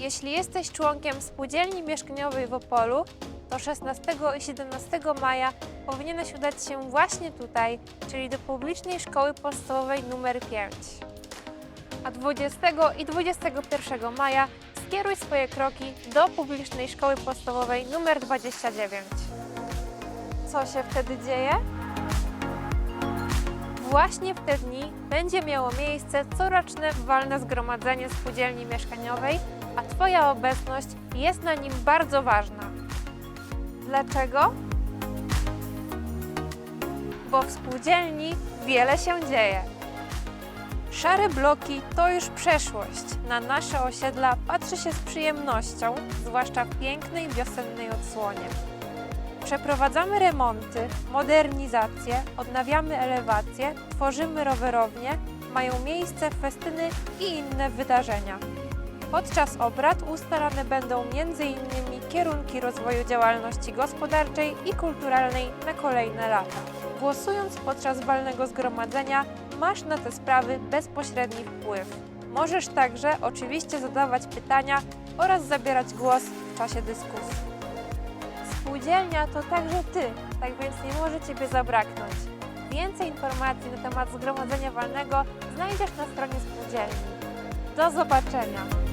Jeśli jesteś członkiem spółdzielni mieszkaniowej w Opolu, to 16 i 17 maja powinieneś udać się właśnie tutaj, czyli do publicznej szkoły podstawowej nr 5. A 20 i 21 maja skieruj swoje kroki do publicznej szkoły podstawowej nr 29. Co się wtedy dzieje? Właśnie w te dni będzie miało miejsce coroczne walne zgromadzenie spółdzielni mieszkaniowej, a Twoja obecność jest na nim bardzo ważna. Dlaczego? Bo w spółdzielni wiele się dzieje. Szare bloki to już przeszłość. Na nasze osiedla patrzy się z przyjemnością, zwłaszcza w pięknej wiosennej odsłonie. Przeprowadzamy remonty, modernizacje, odnawiamy elewacje, tworzymy rowerownie, mają miejsce festyny i inne wydarzenia. Podczas obrad ustalane będą m.in. kierunki rozwoju działalności gospodarczej i kulturalnej na kolejne lata. Głosując podczas walnego zgromadzenia, masz na te sprawy bezpośredni wpływ. Możesz także oczywiście zadawać pytania oraz zabierać głos w czasie dyskusji. Spółdzielnia to także Ty, tak więc nie może Ciebie zabraknąć. Więcej informacji na temat zgromadzenia walnego znajdziesz na stronie spółdzielni. Do zobaczenia!